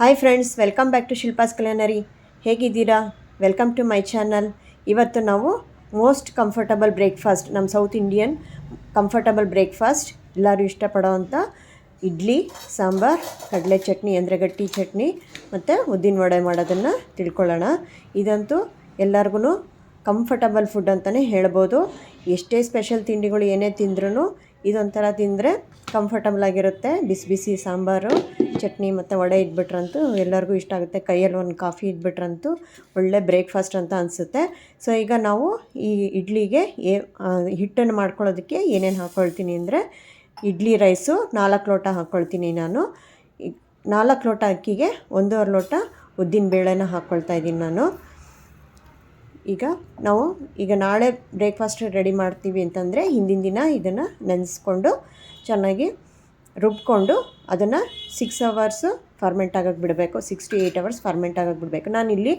Hi friends welcome back to Shilpa's ಕಲ್ಯಾಣರಿ ಹೇಗಿದ್ದೀರಾ? Welcome to my channel ಇವತ್ತು ನಾವು most comfortable breakfast ನಮ್ಮ south Indian comfortable breakfast ಎಲ್ಲರೂ ಇಷ್ಟಪಡೋವಂಥ ಇಡ್ಲಿ, ಸಾಂಬಾರ್, ಕಡಲೆ ಚಟ್ನಿ, ಅಂದರೆ ಗಟ್ಟಿ ಚಟ್ನಿ, ಮತ್ತು ಉದ್ದಿನ ವಡೆ ಮಾಡೋದನ್ನು ತಿಳ್ಕೊಳ್ಳೋಣ. ಇದಂತೂ ಎಲ್ಲರಿಗೂ ಕಂಫರ್ಟಬಲ್ ಫುಡ್ ಅಂತಲೇ ಹೇಳ್ಬೋದು. ಎಷ್ಟೇ ಸ್ಪೆಷಲ್ ತಿಂಡಿಗಳು ಏನೇ ತಿಂದ್ರೂ ಇದೊಂಥರ ತಿಂದರೆ ಕಂಫರ್ಟಬಲ್ ಆಗಿರುತ್ತೆ. ಬಿಸಿ ಬಿಸಿ ಸಾಂಬಾರು, ಚಟ್ನಿ ಮತ್ತು ವಡೆ ಇಟ್ಬಿಟ್ರಂತೂ ಎಲ್ಲರಿಗೂ ಇಷ್ಟ ಆಗುತ್ತೆ. ಕೈಯಲ್ಲಿ ಒಂದು ಕಾಫಿ ಇಟ್ಬಿಟ್ರಂತೂ ಒಳ್ಳೆ ಬ್ರೇಕ್ಫಾಸ್ಟ್ ಅಂತ ಅನಿಸುತ್ತೆ. ಸೊ ಈಗ ನಾವು ಈ ಇಡ್ಲಿಗೆ ಏ ಹಿಟ್ಟನ್ನು ಮಾಡ್ಕೊಳ್ಳೋದಕ್ಕೆ ಏನೇನು ಹಾಕ್ಕೊಳ್ತೀನಿ ಅಂದರೆ ಇಡ್ಲಿ ರೈಸು, ನಾಲ್ಕು ಲೋಟ ಹಾಕ್ಕೊಳ್ತೀನಿ ನಾನು. ನಾಲ್ಕು ಲೋಟ ಅಕ್ಕಿಗೆ ಒಂದೂವರೆ ಲೋಟ ಉದ್ದಿನ ಬೇಳೆನ ಹಾಕ್ಕೊಳ್ತಾ ಇದ್ದೀನಿ ನಾನು. ಈಗ ನಾವು ಈಗ ನಾಳೆ ಬ್ರೇಕ್ಫಾಸ್ಟ್ ರೆಡಿ ಮಾಡ್ತೀವಿ ಅಂತಂದರೆ ಹಿಂದಿನ ದಿನ ಇದನ್ನು ನೆನೆಸ್ಕೊಂಡು ಚೆನ್ನಾಗಿ ರುಬ್ಕೊಂಡು ಅದನ್ನು ಸಿಕ್ಸ್ ಅವರ್ಸು ಫರ್ಮೆಂಟ್ ಆಗೋಕ್ಕೆ ಬಿಡಬೇಕು. Six to eight hours ferment ಆಗೋಕ್ಕೆ ಬಿಡಬೇಕು. ಇಲ್ಲಿ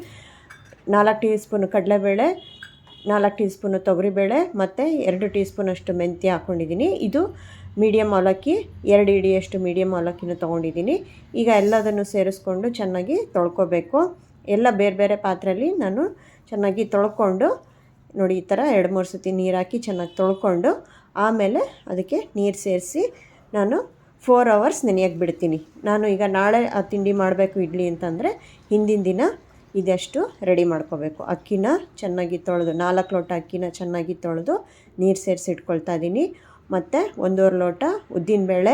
ನಾಲ್ಕು ಟೀ ಸ್ಪೂನು ಕಡಲೆಬೇಳೆ, ನಾಲ್ಕು ಟೀ ಸ್ಪೂನು ತೊಗರಿಬೇಳೆ ಮತ್ತು ಎರಡು ಟೀ ಸ್ಪೂನಷ್ಟು ಮೆಂತ್ಯ ಹಾಕ್ಕೊಂಡಿದ್ದೀನಿ ಇದು ಮೀಡಿಯಮ್ ಅವಲಕ್ಕಿ, ಎರಡು ಇಡಿಯಷ್ಟು ಮೀಡಿಯಮ್ ಅವಲಕ್ಕಿನೂ ತೊಗೊಂಡಿದ್ದೀನಿ ಈಗ ಎಲ್ಲದನ್ನು ಸೇರಿಸ್ಕೊಂಡು ಚೆನ್ನಾಗಿ ತೊಳ್ಕೊಬೇಕು. ಎಲ್ಲ ಬೇರೆ ಬೇರೆ ಪಾತ್ರೆಯಲ್ಲಿ ನಾನು ಚೆನ್ನಾಗಿ ತೊಳ್ಕೊಂಡು ನೋಡಿ ಈ ಥರ ಎರಡು ಮೂರು ಸತಿ ನೀರು ಹಾಕಿ ಚೆನ್ನಾಗಿ ತೊಳ್ಕೊಂಡು ಆಮೇಲೆ ಅದಕ್ಕೆ ನೀರು ಸೇರಿಸಿ ನಾನು ಫೋರ್ ಅವರ್ಸ್ ನೆನೆಯಕ್ಕೆ ಬಿಡ್ತೀನಿ. ನಾನು ಈಗ ನಾಳೆ ಆ ತಿಂಡಿ ಮಾಡಬೇಕು ಇಡ್ಲಿ ಅಂತಂದರೆ ಹಿಂದಿನ ದಿನ ಇದಷ್ಟು ರೆಡಿ ಮಾಡ್ಕೋಬೇಕು. ಅಕ್ಕಿನ ಚೆನ್ನಾಗಿ ತೊಳೆದು ನಾಲ್ಕು ಲೋಟ ಅಕ್ಕಿನ ಚೆನ್ನಾಗಿ ತೊಳೆದು ನೀರು ಸೇರಿಸಿ ಇಟ್ಕೊಳ್ತಾ ಇದ್ದೀನಿ. ಮತ್ತು ಒಂದೂವರೆ ಲೋಟ ಉದ್ದಿನಬೇಳೆ,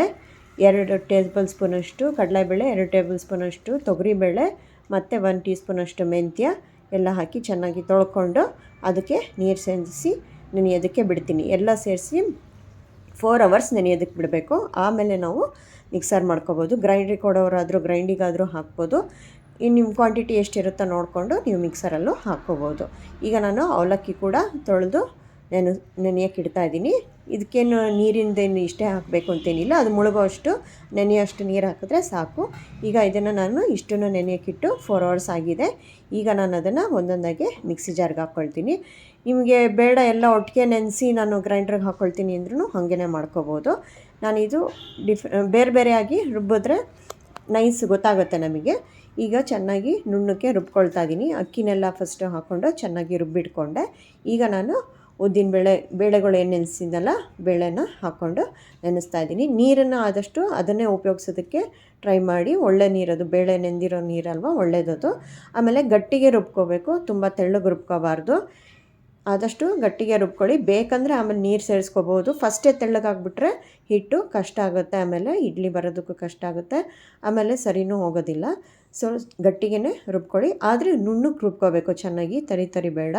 ಎರಡು ಟೇಬಲ್ ಸ್ಪೂನಷ್ಟು ಕಡಲೆಬೇಳೆ, ಎರಡು ಟೇಬಲ್ ಸ್ಪೂನಷ್ಟು ತೊಗರಿಬೇಳೆ ಮತ್ತು ಒನ್ ಟೀ ಸ್ಪೂನಷ್ಟು ಮೆಂತ್ಯ ಎಲ್ಲ ಹಾಕಿ ಚೆನ್ನಾಗಿ ತೊಳ್ಕೊಂಡು ಅದಕ್ಕೆ ನೀರು ಸೇರಿಸಿ ನೆನೆಯೋದಕ್ಕೆ ಬಿಡ್ತೀನಿ. ಎಲ್ಲ ಸೇರಿಸಿ ಫೋರ್ ಅವರ್ಸ್ ನೆನೆಯೋದಕ್ಕೆ ಬಿಡಬೇಕು. ಆಮೇಲೆ ನಾವು ಮಿಕ್ಸರ್ ಮಾಡ್ಕೋಬೋದು. ಗ್ರೈಂಡ್ರಿಗೆ ಕೊಡೋರಾದರೂ ಗ್ರೈಂಡಿಗಾದರೂ ಹಾಕ್ಬೋದು. ಇನ್ನು ನಿಮ್ಮ ಕ್ವಾಂಟಿಟಿ ಎಷ್ಟಿರುತ್ತೋ ನೋಡಿಕೊಂಡು ನೀವು ಮಿಕ್ಸರಲ್ಲೂ ಹಾಕ್ಕೋಬೋದು. ಈಗ ನಾನು ಅವಲಕ್ಕಿ ಕೂಡ ತೊಳೆದು ನೆನೆ ನೆನೆಯೋಕೆ ಇಡ್ತಾ ಇದ್ದೀನಿ. ಇದಕ್ಕೇನು ನೀರಿಂದೇನು ಇಷ್ಟೇ ಹಾಕಬೇಕು ಅಂತೇನಿಲ್ಲ. ಅದು ಮುಳುಗೋಷ್ಟು ನೆನೆಯೋಷ್ಟು ನೀರು ಹಾಕಿದ್ರೆ ಸಾಕು. ಈಗ ಇದನ್ನು ನಾನು ಇಷ್ಟನ್ನು ನೆನೆಯೋಕ್ಕಿಟ್ಟು ಫೋರ್ ಅವರ್ಸ್ ಆಗಿದೆ. ಈಗ ನಾನು ಅದನ್ನು ಒಂದೊಂದಾಗಿ ಮಿಕ್ಸಿ ಜಾರ್ಗೆ ಹಾಕ್ಕೊಳ್ತೀನಿ. ನಿಮಗೆ ಬೇಡ ಎಲ್ಲ ಒಟ್ಟಿಗೆ ನೆನೆಸಿ ನಾನು ಗ್ರೈಂಡ್ರಿಗೆ ಹಾಕ್ಕೊಳ್ತೀನಿ ಅಂದ್ರೂ ಹಾಗೇ ಮಾಡ್ಕೋಬೋದು. ನಾನಿದು ಡಿಫ್ ಬೇರೆ ಬೇರೆಯಾಗಿ ರುಬ್ಬಿದ್ರೆ ನೈಸ್ ಗೊತ್ತಾಗುತ್ತೆ ನಮಗೆ. ಈಗ ಚೆನ್ನಾಗಿ ನುಣ್ಣಕ್ಕೆ ರುಬ್ಕೊಳ್ತಾ ಇದ್ದೀನಿ. ಅಕ್ಕಿನೆಲ್ಲ ಫಸ್ಟು ಹಾಕ್ಕೊಂಡು ಚೆನ್ನಾಗಿ ರುಬ್ಬಿಟ್ಕೊಂಡೆ. ಈಗ ನಾನು ಉದ್ದಿನಬೇಳೆ ಬೇಳೆಗಳು ಏನು ನೆನೆಸಿದ್ನಲ್ಲ, ಬೇಳೆನ ಹಾಕ್ಕೊಂಡು ನೆನೆಸ್ತಾ ಇದ್ದೀನಿ. ನೀರನ್ನು ಆದಷ್ಟು ಅದನ್ನೇ ಉಪಯೋಗಿಸೋದಕ್ಕೆ ಟ್ರೈ ಮಾಡಿ. ಒಳ್ಳೆ ನೀರದು ಬೇಳೆ ನೆಂದಿರೋ ನೀರಲ್ವ ಒಳ್ಳೆಯದದು ಆಮೇಲೆ ಗಟ್ಟಿಗೆ ರುಬ್ಕೋಬೇಕು, ತುಂಬ ತೆಳ್ಳಗೆ ರುಬ್ಕೋಬಾರ್ದು. ಆದಷ್ಟು ಗಟ್ಟಿಗೆ ರುಬ್ಕೊಳ್ಳಿ. ಬೇಕಂದರೆ ಆಮೇಲೆ ನೀರು ಸೇರಿಸ್ಕೋಬೋದು. ಫಸ್ಟೇ ತೆಳ್ಳಗಾಗ್ಬಿಟ್ರೆ ಹಿಟ್ಟು ಕಷ್ಟ ಆಗುತ್ತೆ, ಆಮೇಲೆ ಇಡ್ಲಿ ಬರೋದಕ್ಕೂ ಕಷ್ಟ ಆಗುತ್ತೆ. ಆಮೇಲೆ ಸರಿನೂ ಹೋಗೋದಿಲ್ಲ. ಸೊ ಗಟ್ಟಿಗೆ ರುಬ್ಕೊಳ್ಳಿ. ಆದರೆ ನುಣ್ಣಕ್ಕೆ ರುಬ್ಕೋಬೇಕು ಚೆನ್ನಾಗಿ, ತರಿ ತರಿ ಬೇಡ.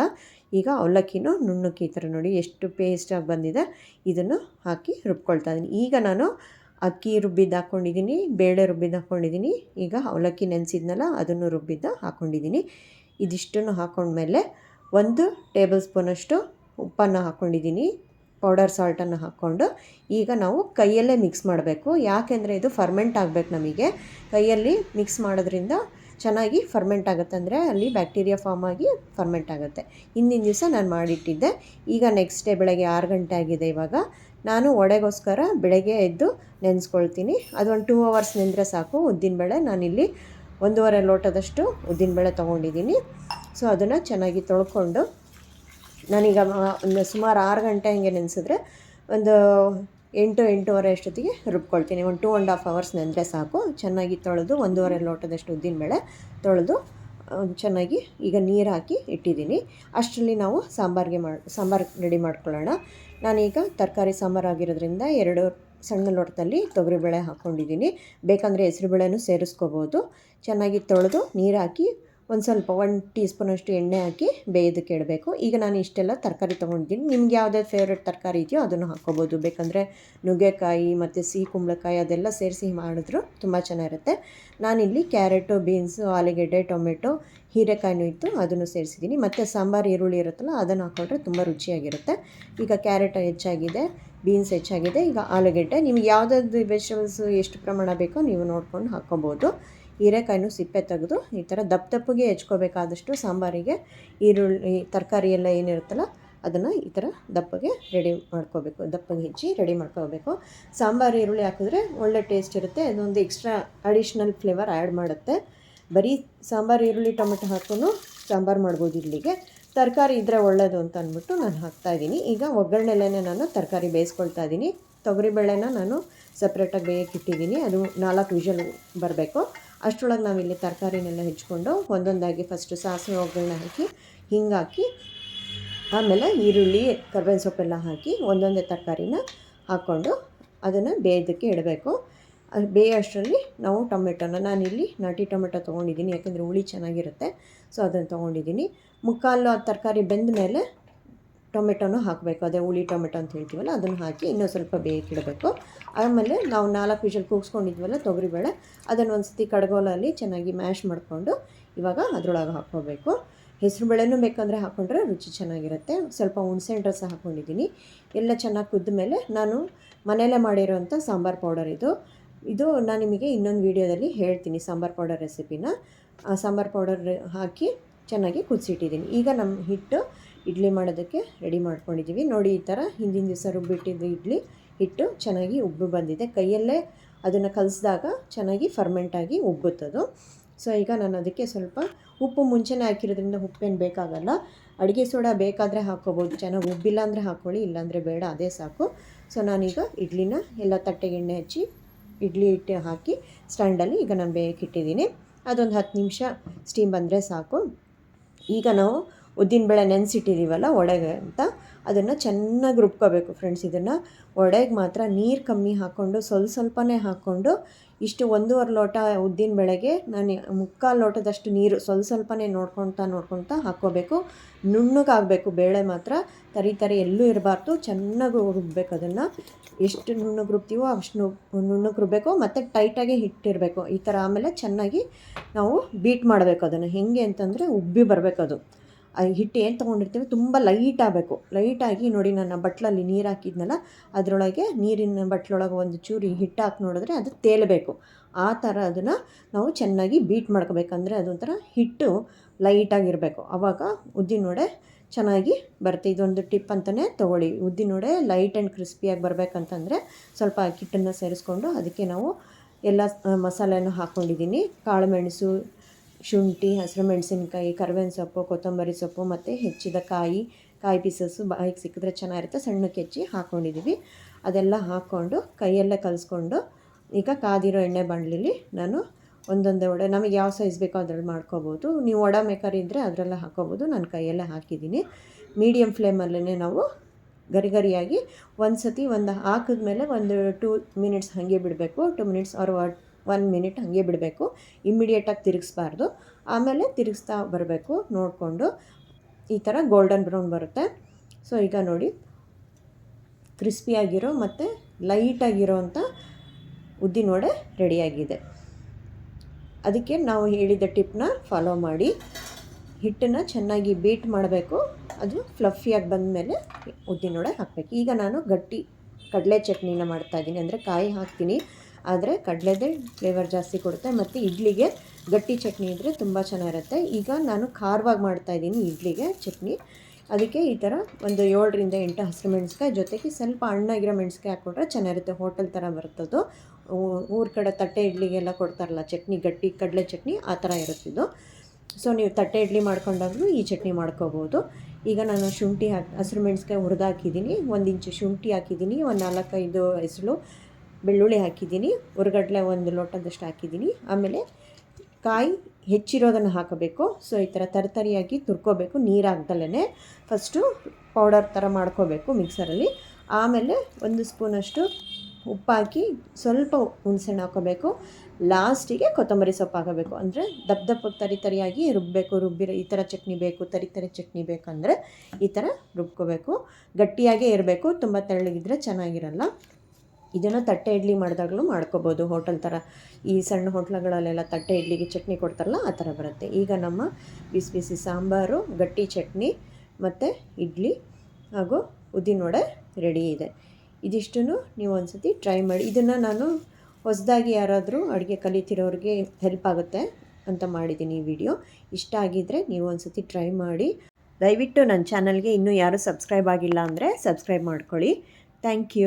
ಈಗ ಅವಲಕ್ಕಿನೂ ನುಣ್ಣಕ್ಕೆ ಈ ಥರ ನೋಡಿ ಎಷ್ಟು ಪೇಸ್ಟಾಗಿ ಬಂದಿದೆ, ಇದನ್ನು ಹಾಕಿ ರುಬ್ಕೊಳ್ತಾ ಇದ್ದೀನಿ. ಈಗ ನಾನು ಅಕ್ಕಿ ರುಬ್ಬಿದ್ದು ಹಾಕ್ಕೊಂಡಿದ್ದೀನಿ, ಬೇಳೆ ರುಬ್ಬಿದ್ದು ಹಾಕ್ಕೊಂಡಿದ್ದೀನಿ. ಈಗ ಅವಲಕ್ಕಿ ನೆನೆಸಿದ್ನಲ್ಲ, ಅದನ್ನು ರುಬ್ಬಿದ್ದು ಹಾಕ್ಕೊಂಡಿದ್ದೀನಿ. ಇದಿಷ್ಟನ್ನು ಹಾಕ್ಕೊಂಡ್ಮೇಲೆ ಒಂದು ಟೇಬಲ್ ಸ್ಪೂನಷ್ಟು ಉಪ್ಪನ್ನು ಹಾಕ್ಕೊಂಡಿದ್ದೀನಿ, ಪೌಡರ್ ಸಾಲ್ಟನ್ನು ಹಾಕ್ಕೊಂಡು. ಈಗ ನಾವು ಕೈಯಲ್ಲೇ ಮಿಕ್ಸ್ ಮಾಡಬೇಕು. ಯಾಕೆಂದರೆ ಇದು ಫರ್ಮೆಂಟ್ ಆಗಬೇಕು ನಮಗೆ. ಕೈಯಲ್ಲಿ ಮಿಕ್ಸ್ ಮಾಡೋದ್ರಿಂದ ಚೆನ್ನಾಗಿ ಫರ್ಮೆಂಟ್ ಆಗುತ್ತೆ ಅಂದರೆ ಅಲ್ಲಿ ಬ್ಯಾಕ್ಟೀರಿಯಾ ಫಾರ್ಮ್ ಆಗಿ ಫರ್ಮೆಂಟ್ ಆಗುತ್ತೆ. ಹಿಂದಿನ ದಿವಸ ನಾನು ಮಾಡಿಟ್ಟಿದ್ದೆ. ಈಗ ನೆಕ್ಸ್ಟ್ ಡೇ ಬೆಳಗ್ಗೆ ಆರು ಗಂಟೆ ಆಗಿದೆ ಇವಾಗ. ನಾನು ಒಡೆಗೋಸ್ಕರ ಬೆಳಗ್ಗೆ ಎದ್ದು ನೆನೆಸ್ಕೊಳ್ತೀನಿ. ಅದು ಒಂದು ಟೂ ಅವರ್ಸ್ ನೆಂದರೆ ಸಾಕು. ಉದ್ದಿನಬೇಳೆ ನಾನಿಲ್ಲಿ ಒಂದೂವರೆ ಲೋಟದಷ್ಟು ಉದ್ದಿನಬೇಳೆ ತೊಗೊಂಡಿದ್ದೀನಿ. ಸೊ ಅದನ್ನು ಚೆನ್ನಾಗಿ ತೊಳ್ಕೊಂಡು ನಾನೀಗ ಸುಮಾರು ಆರು ಗಂಟೆ ಹಿಂಗೆ ನೆನೆಸಿದ್ರೆ ಒಂದು ಎಂಟು, ಎಂಟೂವರೆ ಅಷ್ಟೊತ್ತಿಗೆ ರುಬ್ಕೊಳ್ತೀನಿ. ಒಂದು ಟೂ ಆ್ಯಂಡ್ ಹಾಫ್ ಅವರ್ಸ್ ನೆಂದರೆ ಸಾಕು. ಚೆನ್ನಾಗಿ ತೊಳೆದು ಒಂದೂವರೆ ಲೋಟದಷ್ಟು ಉದ್ದಿನಬೇಳೆ ತೊಳೆದು ಚೆನ್ನಾಗಿ ಈಗ ನೀರು ಹಾಕಿ ಇಟ್ಟಿದ್ದೀನಿ. ಅಷ್ಟರಲ್ಲಿ ನಾವು ಸಾಂಬಾರಿಗೆ ಮಾಡಿ, ಸಾಂಬಾರು ರೆಡಿ ಮಾಡ್ಕೊಳ್ಳೋಣ. ನಾನೀಗ ತರಕಾರಿ ಸಾಂಬಾರು ಆಗಿರೋದ್ರಿಂದ ಎರಡು ಸಣ್ಣ ಲೋಟದಲ್ಲಿ ತೊಗರಿಬೇಳೆ ಹಾಕ್ಕೊಂಡಿದ್ದೀನಿ ಬೇಕಂದರೆ ಹೆಸರುಬೇಳೆನೂ ಸೇರಿಸ್ಕೋಬೋದು. ಚೆನ್ನಾಗಿ ತೊಳೆದು ನೀರು ಹಾಕಿ ಒಂದು ಸ್ವಲ್ಪ ಒನ್ ಟೀ ಸ್ಪೂನಷ್ಟು ಎಣ್ಣೆ ಹಾಕಿ ಬೇಯೋದಕ್ಕೆ ಇಡಬೇಕು. ಈಗ ನಾನು ಇಷ್ಟೆಲ್ಲ ತರಕಾರಿ ತೊಗೊಂಡಿದ್ದೀನಿ. ನಿಮ್ಗೆ ಯಾವುದೇ ಫೇವ್ರೇಟ್ ತರಕಾರಿ ಇದೆಯೋ ಅದನ್ನು ಹಾಕ್ಕೋಬೋದು. ಬೇಕಂದರೆ ನುಗ್ಗೆಕಾಯಿ ಮತ್ತು ಸಿಹಿ ಕುಂಬಳಕಾಯಿ ಅದೆಲ್ಲ ಸೇರಿಸಿ ಮಾಡಿದ್ರು ತುಂಬ ಚೆನ್ನಾಗಿರುತ್ತೆ. ನಾನಿಲ್ಲಿ ಕ್ಯಾರೆಟು, ಬೀನ್ಸು, ಆಲೂಗೆಡ್ಡೆ, ಟೊಮೆಟೊ, ಹೀರೆಕಾಯಿನೂ ಇತ್ತು, ಅದನ್ನು ಸೇರಿಸಿದ್ದೀನಿ. ಮತ್ತು ಸಾಂಬಾರು, ಈರುಳ್ಳಿ ಇರುತ್ತಲ್ಲ, ಅದನ್ನು ಹಾಕ್ಕೊಂಡ್ರೆ ತುಂಬ ರುಚಿಯಾಗಿರುತ್ತೆ. ಈಗ ಕ್ಯಾರೆಟ್ ಹೆಚ್ಚಾಗಿದೆ, ಬೀನ್ಸ್ ಹೆಚ್ಚಾಗಿದೆ, ಈಗ ಆಲೂಗೆಡ್ಡೆ. ನಿಮ್ಗೆ ಯಾವುದಾದ್ರು ವೆಜಿಟೇಬಲ್ಸು ಎಷ್ಟು ಪ್ರಮಾಣ ಬೇಕೋ ನೀವು ನೋಡ್ಕೊಂಡು ಹಾಕ್ಕೋಬೋದು. ಹೀರೆಕಾಯಿನೂ ಸಿಪ್ಪೆ ತೆಗೆದು ಈ ಥರ ದಪ್ಪ ದಪ್ಪಗೆ ಹೆಚ್ಕೋಬೇಕಾದಷ್ಟು ಸಾಂಬಾರಿಗೆ ಈರುಳ್ಳಿ, ತರಕಾರಿ ಎಲ್ಲ ಏನಿರುತ್ತಲ್ಲ ಅದನ್ನು ಈ ಥರ ದಪ್ಪಗೆ ರೆಡಿ ಮಾಡ್ಕೋಬೇಕು, ದಪ್ಪಗೆ ಹೆಚ್ಚಿ ರೆಡಿ ಮಾಡ್ಕೋಬೇಕು. ಸಾಂಬಾರು, ಈರುಳ್ಳಿ ಹಾಕಿದ್ರೆ ಒಳ್ಳೆ ಟೇಸ್ಟ್ ಇರುತ್ತೆ, ಅದೊಂದು ಎಕ್ಸ್ಟ್ರಾ ಅಡಿಷ್ನಲ್ ಫ್ಲೇವರ್ ಆ್ಯಡ್ ಮಾಡುತ್ತೆ. ಬರೀ ಸಾಂಬಾರು, ಈರುಳ್ಳಿ, ಟೊಮೆಟೊ ಹಾಕೊಂಡು ಸಾಂಬಾರು ಮಾಡ್ಬೋದು ಇಲ್ಲಿಗೆ. ತರಕಾರಿ ಇದ್ದರೆ ಒಳ್ಳೆಯದು ಅಂತ ಅಂದ್ಬಿಟ್ಟು ನಾನು ಹಾಕ್ತಾಯಿದ್ದೀನಿ ಈಗ ಒಗ್ಗರಣೆಲೇ ನಾನು ತರಕಾರಿ ಬೇಯಿಸ್ಕೊಳ್ತಾ ಇದ್ದೀನಿ. ತೊಗರಿಬೇಳೆನ ನಾನು ಸಪ್ರೇಟಾಗಿ ಬೇಯಕ್ಕೆ ಇಟ್ಟಿದ್ದೀನಿ. ಅದು ನಾಲ್ಕು ವಿಷಲ್ ಬರಬೇಕು. ಅಷ್ಟರೊಳಗೆ ನಾವಿಲ್ಲಿ ತರಕಾರಿನೆಲ್ಲ ಹೆಚ್ಕೊಂಡು ಒಂದೊಂದಾಗಿ ಫಸ್ಟು ಸಾಸಿವೆ ಒಗ್ಗರಣೆ ಹಾಕಿ ಹಿಂಗಾಕಿ ಆಮೇಲೆ ಈರುಳ್ಳಿ, ಕರ್ಬೇವಿನ ಸೊಪ್ಪೆಲ್ಲ ಹಾಕಿ ಒಂದೊಂದೇ ತರಕಾರಿನ ಹಾಕ್ಕೊಂಡು ಅದನ್ನು ಬೇಯೋದಕ್ಕೆ ಇಡಬೇಕು. ಅದು ಬೇಯೋ ಅಷ್ಟರಲ್ಲಿ ನಾವು ಟೊಮೆಟೊನ, ನಾನಿಲ್ಲಿ ನಾಟಿ ಟೊಮೆಟೊ ತೊಗೊಂಡಿದ್ದೀನಿ, ಯಾಕೆಂದರೆ ಹುಳಿ ಚೆನ್ನಾಗಿರುತ್ತೆ, ಸೊ ಅದನ್ನು ತೊಗೊಂಡಿದ್ದೀನಿ. ಮುಕ್ಕಾಲು ತರಕಾರಿ ಬೆಂದ ಮೇಲೆ ಟೊಮೆಟೊನೂ ಹಾಕಬೇಕು. ಅದೇ ಹುಳಿ ಟೊಮೆಟೊ ಅಂತ ಹೇಳ್ತೀವಲ್ಲ, ಅದನ್ನು ಹಾಕಿ ಇನ್ನೂ ಸ್ವಲ್ಪ ಬೇಯಕ್ಕಿಡಬೇಕು ಆಮೇಲೆ ನಾವು ನಾಲ್ಕು ವಿಷಲ್ ಕೂಗಿಸ್ಕೊಂಡಿದ್ವಲ್ಲ, ತೊಗರಿಬೇಳೆ, ಅದನ್ನು ಒಂದು ಸತಿ ಕಡಗೋಲಲ್ಲಿ ಚೆನ್ನಾಗಿ ಮ್ಯಾಶ್ ಮಾಡಿಕೊಂಡು ಇವಾಗ ಅದರೊಳಗೆ ಹಾಕ್ಕೋಬೇಕು. ಹೆಸರು ಬೇಳೆನೂ ಬೇಕಂದರೆ ಹಾಕ್ಕೊಂಡ್ರೆ ರುಚಿ ಚೆನ್ನಾಗಿರುತ್ತೆ. ಸ್ವಲ್ಪ ಹುಣಸೆಹಣ್ಣು ರಸ ಹಾಕ್ಕೊಂಡಿದ್ದೀನಿ ಎಲ್ಲ ಚೆನ್ನಾಗಿ ಕುದ್ದ ಮೇಲೆ ನಾನು ಮನೆಯಲ್ಲೇ ಮಾಡಿರೋಂಥ ಸಾಂಬಾರು ಪೌಡರ್ ಇದು. ಇದು ನಾನು ನಿಮಗೆ ಇನ್ನೊಂದು ವೀಡಿಯೋದಲ್ಲಿ ಹೇಳ್ತೀನಿ ಸಾಂಬಾರು ಪೌಡರ್ ರೆಸಿಪಿನ. ಸಾಂಬಾರು ಪೌಡರ್ ಹಾಕಿ ಚೆನ್ನಾಗಿ ಕುದಿಸಿಟ್ಟಿದ್ದೀನಿ. ಈಗ ನಮ್ಮ ಹಿಟ್ಟು ಇಡ್ಲಿ ಮಾಡೋದಕ್ಕೆ ರೆಡಿ ಮಾಡ್ಕೊಂಡಿದ್ದೀವಿ. ನೋಡಿ, ಈ ಥರ ಹಿಂದಿನ ದಿವಸ ರುಬ್ಬಿಟ್ಟಿದ್ದು ಇಡ್ಲಿ ಹಿಟ್ಟು ಚೆನ್ನಾಗಿ ಉಬ್ಬು ಬಂದಿದೆ. ಕೈಯಲ್ಲೇ ಅದನ್ನು ಕಲಸಿದಾಗ ಚೆನ್ನಾಗಿ ಫರ್ಮೆಂಟಾಗಿ ಉಬ್ಬುತ್ತದು. ಸೊ ಈಗ ನಾನು ಅದಕ್ಕೆ ಸ್ವಲ್ಪ ಉಪ್ಪು ಮುಂಚೆನೇ ಹಾಕಿರೋದ್ರಿಂದ ಉಪ್ಪೇನು ಬೇಕಾಗಲ್ಲ. ಅಡುಗೆ ಸೋಡಾ ಬೇಕಾದರೆ ಹಾಕ್ಕೋಬೋದು. ಚೆನ್ನಾಗಿ ಉಬ್ಬಿಲ್ಲ ಅಂದರೆ ಹಾಕ್ಕೊಳ್ಳಿ, ಇಲ್ಲಾಂದರೆ ಬೇಡ, ಅದೇ ಸಾಕು. ಸೊ ನಾನೀಗ ಇಡ್ಲಿನ ಎಲ್ಲ ತಟ್ಟೆಗೆ ಎಣ್ಣೆ ಹಚ್ಚಿ ಇಡ್ಲಿ ಹಿಟ್ಟು ಹಾಕಿ ಸ್ಟ್ಯಾಂಡಲ್ಲಿ ಈಗ ನಾನು ಬೇಯಕ್ಕಿಟ್ಟಿದ್ದೀನಿ ಅದೊಂದು ಹತ್ತು ನಿಮಿಷ ಸ್ಟೀಮ್ ಬಂದರೆ ಸಾಕು. ಈಗ ನಾವು ಉದ್ದಿನಬೇಳೆ ನೆನೆಸಿಟ್ಟಿದ್ದೀವಲ್ಲ ಒಡೆಗೆ ಅಂತ. ಅದನ್ನು ಚೆನ್ನಾಗಿ ರುಬ್ಕೋಬೇಕು ಫ್ರೆಂಡ್ಸ್ ಇದನ್ನು. ಒಡೆಗೆ ಮಾತ್ರ ನೀರು ಕಮ್ಮಿ ಹಾಕ್ಕೊಂಡು ಸ್ವಲ್ಪ ಸ್ವಲ್ಪನೇ ಹಾಕ್ಕೊಂಡು ಇಷ್ಟು ಒಂದೂವರೆ ಲೋಟ ಉದ್ದಿನ ಬೇಳೆಗೆ ನಾನು ಮುಕ್ಕಾಲು ಲೋಟದಷ್ಟು ನೀರು ಸ್ವಲ್ಪ ಸ್ವಲ್ಪನೇ ನೋಡ್ಕೊಳ್ತಾ ನೋಡ್ಕೊಳ್ತಾ ಹಾಕ್ಕೋಬೇಕು. ನುಣ್ಣಗಾಗಬೇಕು, ಬೇಳೆ ಮಾತ್ರ. ತರಿ ತರಿ ಎಲ್ಲೂ ಇರಬಾರ್ದು. ಚೆನ್ನಾಗಿ ರುಬ್ಬೇಕು ಅದನ್ನು. ಎಷ್ಟು ನುಣ್ಣಗೆ ರುಬ್ತೀವೋ ಅಷ್ಟು ನುಣ್ಣಗೆ ರುಬ್ಬೇಕು. ಮತ್ತು ಟೈಟಾಗಿ ಹಿಟ್ಟಿರಬೇಕು. ಈ ಥರ ಆಮೇಲೆ ಚೆನ್ನಾಗಿ ನಾವು ಬೀಟ್ ಮಾಡಬೇಕು ಅದನ್ನು. ಹೇಗೆ ಅಂತಂದರೆ ಉಬ್ಬಿ ಬರಬೇಕು ಅದು. ಹಿಟ್ಟು ಏನು ತೊಗೊಂಡಿರ್ತೀವಿ ತುಂಬ ಲೈಟ್ ಆಗಬೇಕು. ಲೈಟಾಗಿ ನೋಡಿ ನಾನು ಬಟ್ಲಲ್ಲಿ ನೀರು ಹಾಕಿದ್ನಲ್ಲ, ಅದರೊಳಗೆ ನೀರಿನ ಬಟ್ಲೊಳಗೆ ಒಂದು ಚೂರಿ ಹಿಟ್ಟು ಹಾಕಿ ನೋಡಿದ್ರೆ ಅದು ತೇಲಬೇಕು. ಆ ಥರ ಅದನ್ನು ನಾವು ಚೆನ್ನಾಗಿ ಬೀಟ್ ಮಾಡ್ಕೋಬೇಕಂದ್ರೆ ಅದೊಂಥರ ಹಿಟ್ಟು ಲೈಟಾಗಿರಬೇಕು ಆವಾಗ ಉದ್ದಿನೋಡೆ ಚೆನ್ನಾಗಿ ಬರುತ್ತೆ. ಇದೊಂದು ಟಿಪ್ ಅಂತಲೇ ತೊಗೊಳ್ಳಿ. ಉದ್ದಿನೋಡೆ ಲೈಟ್ ಆ್ಯಂಡ್ ಕ್ರಿಸ್ಪಿಯಾಗಿ ಬರಬೇಕಂತಂದರೆ ಸ್ವಲ್ಪ ಹಿಟ್ಟನ್ನು ಸೇರಿಸ್ಕೊಂಡು ಅದಕ್ಕೆ ನಾವು ಎಲ್ಲ ಮಸಾಲೆಯನ್ನು ಹಾಕ್ಕೊಂಡಿದ್ದೀನಿ ಕಾಳುಮೆಣಸು ಶುಂಠಿ, ಹಸಿರು ಮೆಣಸಿನ್ಕಾಯಿ, ಕರ್ಬೇವಿನ ಸೊಪ್ಪು, ಕೊತ್ತಂಬರಿ ಸೊಪ್ಪು ಮತ್ತು ಹೆಚ್ಚಿದ ಕಾಯಿ ಕಾಯಿ ಪೀಸಸ್ಸು ಬಾಯಿಗೆ ಸಿಕ್ಕಿದ್ರೆ ಚೆನ್ನಾಗಿರುತ್ತೆ. ಸಣ್ಣಕ್ಕೆ ಹೆಚ್ಚಿ ಹಾಕ್ಕೊಂಡಿದ್ದೀವಿ ಅದೆಲ್ಲ ಹಾಕ್ಕೊಂಡು ಕೈಯಲ್ಲೇ ಕಲಿಸ್ಕೊಂಡು ಈಗ ಕಾದಿರೋ ಎಣ್ಣೆ ಬಾಣಲಿಲಿ ನಾನು ಒಂದೊಂದೇ ವಡೆ, ನಮಗೆ ಯಾವ ಸೈಜ್ ಬೇಕೋ ಅದ್ರಲ್ಲಿ ಮಾಡ್ಕೋಬೋದು. ನೀವು ವಡ ಮೇಕರ್ ಇದ್ದರೆ ಅದರಲ್ಲ ಹಾಕ್ಕೋಬೋದು. ನಾನು ಕೈಯಲ್ಲೇ ಹಾಕಿದ್ದೀನಿ. ಮೀಡಿಯಮ್ ಫ್ಲೇಮಲ್ಲೇ ನಾವು ಗರಿ ಗರಿಯಾಗಿ ಒಂದು ಸತಿ ಒಂದು ಹಾಕಿದ್ಮೇಲೆ ಒಂದು ಟೂ ಮಿನಿಟ್ಸ್ ಹಾಗೆ ಬಿಡಬೇಕು. Two minutes or one minute ಹಾಗೆ ಬಿಡಬೇಕು. ಇಮ್ಮಿಡಿಯೇಟಾಗಿ ತಿರುಗಿಸ್ಬಾರ್ದು. ಆಮೇಲೆ ತಿರುಗಿಸ್ತಾ ಬರಬೇಕು. ನೋಡಿಕೊಂಡು ಈ ಥರ ಗೋಲ್ಡನ್ ಬ್ರೌನ್ ಬರುತ್ತೆ. ಸೊ ಈಗ ನೋಡಿ. ಕ್ರಿಸ್ಪಿಯಾಗಿರೋ ಮತ್ತು ಲೈಟಾಗಿರೋ ಅಂಥ ಉದ್ದಿನ ವಡೆ ರೆಡಿಯಾಗಿದೆ ಅದಕ್ಕೆ ನಾವು ಹೇಳಿದ ಟಿಪ್ನ ಫಾಲೋ ಮಾಡಿ. ಹಿಟ್ಟನ್ನು ಚೆನ್ನಾಗಿ ಬೀಟ್ ಮಾಡಬೇಕು. ಅದು ಫ್ಲಫಿಯಾಗಿ ಬಂದಮೇಲೆ ಉದ್ದಿನ ವಡೆ ಹಾಕಬೇಕು. ಈಗ ನಾನು ಗಟ್ಟಿ ಕಡಲೆ ಚಟ್ನಿನ ಮಾಡ್ತಾಯಿದ್ದೀನಿ ಅಂದರೆ ಕಾಯಿ ಹಾಕ್ತೀನಿ. ಆದರೆ ಕಡಲೆದೇ ಫ್ಲೇವರ್ ಜಾಸ್ತಿ ಕೊಡುತ್ತೆ. ಮತ್ತು ಇಡ್ಲಿಗೆ ಗಟ್ಟಿ ಚಟ್ನಿ ಇದ್ದರೆ ತುಂಬ ಚೆನ್ನಾಗಿರುತ್ತೆ. ಈಗ ನಾನು ಖಾರವಾಗಿ ಮಾಡ್ತಾಯಿದ್ದೀನಿ ಇಡ್ಲಿಗೆ ಚಟ್ನಿ. ಅದಕ್ಕೆ ಈ ಥರ ಒಂದು ಏಳರಿಂದ ಎಂಟು ಹಸಿರು ಮೆಣಸ್ಕಾಯಿ ಜೊತೆಗೆ ಸ್ವಲ್ಪ ಹಣ್ಣಾಗಿರೋ ಮೆಣಸ್ಕಾಯಿ ಹಾಕ್ಕೊಂಡ್ರೆ ಚೆನ್ನಾಗಿರುತ್ತೆ. ಹೋಟೆಲ್ ಥರ ಬರ್ತದ್ದು. ಊರ ಕಡೆ ತಟ್ಟೆ ಇಡ್ಲಿಗೆಲ್ಲ ಕೊಡ್ತಾರಲ್ಲ ಚಟ್ನಿ, ಗಟ್ಟಿ, ಕಡಲೆ ಚಟ್ನಿ, ಆ ಥರ ಇರುತ್ತಿದ್ದು ಸೊ ನೀವು ತಟ್ಟೆ ಇಡ್ಲಿ ಮಾಡ್ಕೊಂಡಾಗಲೂ ಈ ಚಟ್ನಿ ಮಾಡ್ಕೋಬೋದು. ಈಗ ನಾನು ಶುಂಠಿ ಹಾಕಿ, ಹಸಿರು ಮೆಣಸ್ಕಾಯಿ ಹುರಿದಾಕಿದ್ದೀನಿ. ಒಂದು ಇಂಚು ಶುಂಠಿ ಹಾಕಿದ್ದೀನಿ. ಒಂದು ನಾಲ್ಕೈದು ಹೆಸರು ಬೆಳ್ಳುಳ್ಳಿ ಹಾಕಿದ್ದೀನಿ ಹೊರಗಡಲೆ ಒಂದು ಲೋಟದಷ್ಟು ಹಾಕಿದ್ದೀನಿ. ಆಮೇಲೆ ಕಾಯಿ ಹೆಚ್ಚಿರೋದನ್ನು ಹಾಕಬೇಕು. ಸೊ ಈ ಥರ ತರತರಿಯಾಗಿ ತುರ್ಕೋಬೇಕು ನೀರು ಹಾಕ್ದಲೇ ಫಸ್ಟು ಪೌಡರ್ ಥರ ಮಾಡ್ಕೋಬೇಕು ಮಿಕ್ಸರಲ್ಲಿ ಆಮೇಲೆ ಒಂದು ಸ್ಪೂನಷ್ಟು ಉಪ್ಪಾಕಿ, ಸ್ವಲ್ಪ ಹುಣಸೆಹಣ್ಣು ಹಾಕೋಬೇಕು. ಲಾಸ್ಟಿಗೆ ಕೊತ್ತಂಬರಿ ಸೊಪ್ಪು ಹಾಕಬೇಕು. ಅಂದರೆ ದಪ್ಪ ದಪ್ಪ ತರಿ ತರಿಯಾಗಿ ರುಬ್ಬಬೇಕು ರುಬ್ಬಿರೋ ಈ ಥರ ಚಟ್ನಿ ಬೇಕು, ತರಿ ತರಿ ಚಟ್ನಿ ಬೇಕಂದರೆ ಈ ಥರ ರುಬ್ಕೋಬೇಕು. ಗಟ್ಟಿಯಾಗೇ ಇರಬೇಕು, ತುಂಬ ತೆಳ್ಳಗಿದ್ರೆ ಚೆನ್ನಾಗಿರಲ್ಲ. ಇದನ್ನು ತಟ್ಟೆ ಇಡ್ಲಿ ಮಾಡಿದಾಗಲೂ ಮಾಡ್ಕೋಬೋದು. ಹೋಟೆಲ್ ಥರ ಈ ಸಣ್ಣ ಹೋಟ್ಲುಗಳಲ್ಲೆಲ್ಲ ತಟ್ಟೆ ಇಡ್ಲಿಗೆ ಚಟ್ನಿ ಕೊಡ್ತಾರಲ್ಲ, ಆ ಥರ ಬರುತ್ತೆ. ಈಗ ನಮ್ಮ ಬಿಸಿ ಬಿಸಿ ಸಾಂಬಾರು, ಗಟ್ಟಿ ಚಟ್ನಿ ಮತ್ತು ಇಡ್ಲಿ ಹಾಗೂ ಉದ್ದಿನ ವಡೆ ರೆಡಿ ಇದೆ. ಇದಿಷ್ಟು ನೀವು ಒಂದು ಸತಿ ಟ್ರೈ ಮಾಡಿ. ಇದನ್ನು ನಾನು ಹೊಸದಾಗಿ ಯಾರಾದರೂ ಅಡುಗೆ ಕಲಿತಿರೋರಿಗೆ ಹೆಲ್ಪ್ ಆಗುತ್ತೆ ಅಂತ ಮಾಡಿದ್ದೀನಿ ಈ ವಿಡಿಯೋ. ಇಷ್ಟ ಆಗಿದ್ದರೆ ನೀವು ಒಂದು ಸತಿ ಟ್ರೈ ಮಾಡಿ. ದಯವಿಟ್ಟು ನನ್ನ ಚಾನಲ್ಗೆ ಇನ್ನೂ ಯಾರೂ ಸಬ್ಸ್ಕ್ರೈಬ್ ಆಗಿಲ್ಲ ಅಂದರೆ ಸಬ್ಸ್ಕ್ರೈಬ್ ಮಾಡ್ಕೊಳ್ಳಿ. Thank you.